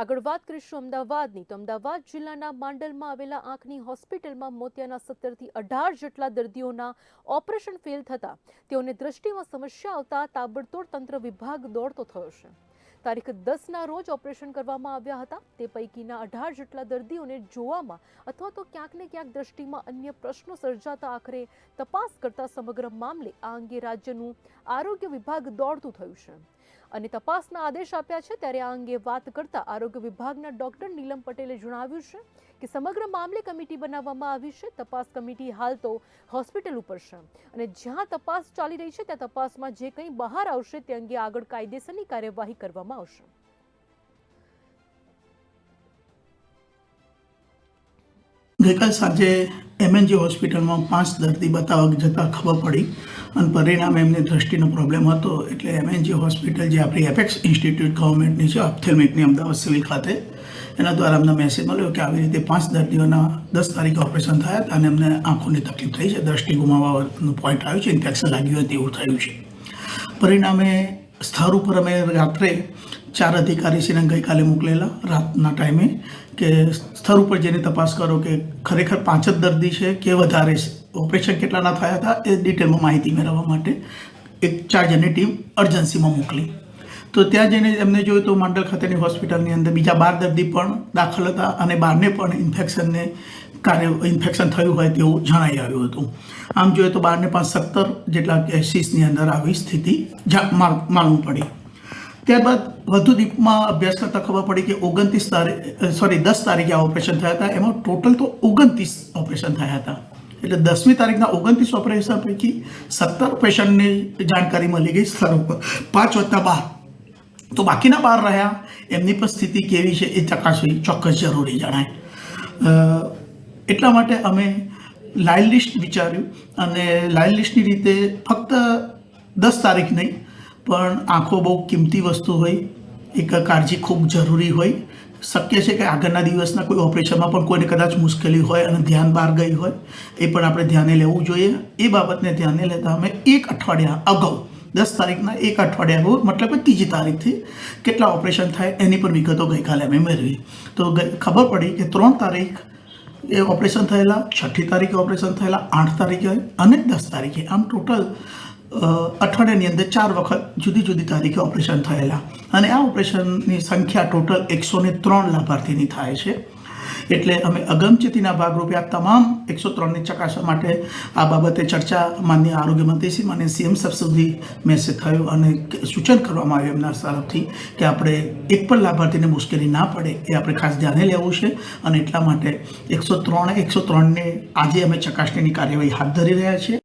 આગળ વાત કરીશું અમદાવાદની. તો અમદાવાદ જિલ્લાના માંડલમાં આવેલા આંખની હોસ્પિટલમાં મોતિયાના સત્તરથી અઢાર જેટલા દર્દીઓના ઓપરેશન ફેલ થતા તેઓને દ્રષ્ટિમાં સમસ્યા આવતા તાબડતોડ તંત્ર વિભાગ દોડતો થયો છે. તારીખ દસના રોજ ઓપરેશન કરવામાં આવ્યા હતા. તે પૈકીના અઢાર જેટલા દર્દીઓને જોવામાં અથવા તો ક્યાંક ને ક્યાંક દ્રષ્ટિમાં અન્ય પ્રશ્નો સર્જાતા આખરે તપાસ કરતા સમગ્ર મામલે આ અંગે રાજ્યનું આરોગ્ય વિભાગ દોડતું થયું છે. અને તપાસના આદેશ આપ્યા છે ત્યારે આ અંગે વાત કરતા આરોગ્ય વિભાગના ડોક્ટર નીલમ પટેલે જણાવ્યું છે કે સમગ્ર મામલે કમિટી બનાવવામાં આવી છે. તપાસ કમિટી હાલ તો હોસ્પિટલ ઉપર છે અને જ્યાં તપાસ ચાલી રહી છે ત્યાં તપાસમાં જે કંઈ બહાર આવશે તે અંગે આગળ કાયદેસરની કાર્યવાહી કરવામાં આવશે. ગઈકાલ સાંજે એમએનજી હોસ્પિટલમાં પાંચ દર્દી બતાવવા જતાં ખબર પડી અને પરિણામે એમને દ્રષ્ટિનો પ્રોબ્લેમ હતો. એટલે એમએનજી હોસ્પિટલ જે આપણી એપેક્સ ઇન્સ્ટિટ્યૂટ ગવર્મેન્ટની છે, ઓપ્થેલ્મિકની અમદાવાદ સિવિલ ખાતે, એના દ્વારા અમને મેસેજ મળ્યો કે આવી રીતે પાંચ દર્દીઓના દસ તારીખે ઓપરેશન થયા હતા અને એમને આંખોની તકલીફ થઈ છે, દ્રષ્ટિ ગુમાવવાનું પોઈન્ટ આવ્યું છે ઇન્ફેક્શન લાગ્યું હોય તેવું થયું છે. પરિણામે સ્થળ ઉપર અમે રાત્રે ચાર અધિકારીશ્રીને ગઈકાલે મોકલેલા, રાતના ટાઈમે કે સ્થળ ઉપર જઈને તપાસ કરો કે ખરેખર પાંચ જ દર્દી છે કે વધારે છે? ઓપરેશન કેટલાના થયા હતા એ ડિટેલમાં માહિતી મેળવવા માટે એક ચાર જણની ટીમ અર્જન્સીમાં મોકલી. તો ત્યાં જઈને એમને જોયું તો માંડલ ખાતેની હોસ્પિટલની અંદર બીજા બાર દર્દી પણ દાખલ હતા અને બારને પણ ઇન્ફેક્શનને કાર્ય ઇન્ફેક્શન થયું હોય તેવું જણાઈ આવ્યું હતું. આમ જોઈએ તો બારને પાંચ સત્તર જેટલા કેસીસની અંદર આવી સ્થિતિ માલુમ પડી. ત્યારબાદ વધુ દીપમાં અભ્યાસ કરતાં ખબર પડી કે ઓગણત્રીસ તારીખ સોરી દસ તારીખે આ ઓપરેશન થયા હતા. એમાં ટોટલ તો ઓગણત્રીસ ઓપરેશન થયા હતા. એટલે દસમી તારીખના ઓગણત્રીસ ઓપરેશન પૈકી સત્તર પેશન્ટની જાણકારી મળી ગઈ સ્થળ ઉપર પાંચ વત્તા બાર. તો બાકીના બાર રહ્યા. એમની પણ સ્થિતિ કેવી છે એ ચકાસવી ચોક્કસ જરૂરી જણાય. એટલા માટે અમે લાઇન લિસ્ટ વિચાર્યું અને લાઇન લિસ્ટની રીતે ફક્ત દસ તારીખ નહીં પણ આંખો બહુ કિંમતી વસ્તુ હોય, એક કાળજી ખૂબ જરૂરી હોય. શક્ય છે કે આગળના દિવસના કોઈ ઓપરેશનમાં પણ કોઈને કદાચ મુશ્કેલી હોય અને ધ્યાન બહાર ગઈ હોય, એ પણ આપણે ધ્યાને લેવું જોઈએ. એ બાબતને ધ્યાને લેતા અમે એક અઠવાડિયા અગાઉ, દસ તારીખના એક અઠવાડિયા અગાઉ મતલબ કે ત્રીજી તારીખથી કેટલા ઓપરેશન થાય એની પણ વિગતો ગઈકાલે અમે મેળવી. તો ખબર પડી કે ત્રણ તારીખ એ ઓપરેશન થયેલા, છઠ્ઠી તારીખે ઓપરેશન થયેલા, આઠ તારીખે અને દસ તારીખે. આમ ટોટલ અઠવાડિયાની અંદર ચાર વખત જુદી જુદી તારીખે ઓપરેશન થયેલા. અને આ ઓપરેશનની સંખ્યા ટોટલ એકસો ને ત્રણ લાભાર્થીની થાય છે. એટલે અમે અગમચેતીના ભાગરૂપે આ તમામ એકસો ત્રણની ચકાસવા માટે આ બાબતે ચર્ચા માન્ય આરોગ્ય મંત્રી શ્રી માન્ય સીએમ સાહેબ સુધી મેસેજ થયો અને સૂચન કરવામાં આવ્યું એમના તરફથી કે આપણે એક પણ લાભાર્થીને મુશ્કેલી ના પડે એ આપણે ખાસ ધ્યાને લેવું છે અને એટલા માટે એકસો ત્રણ, એકસો ત્રણને આજે અમે ચકાસણીની કાર્યવાહી હાથ ધરી રહ્યા છીએ.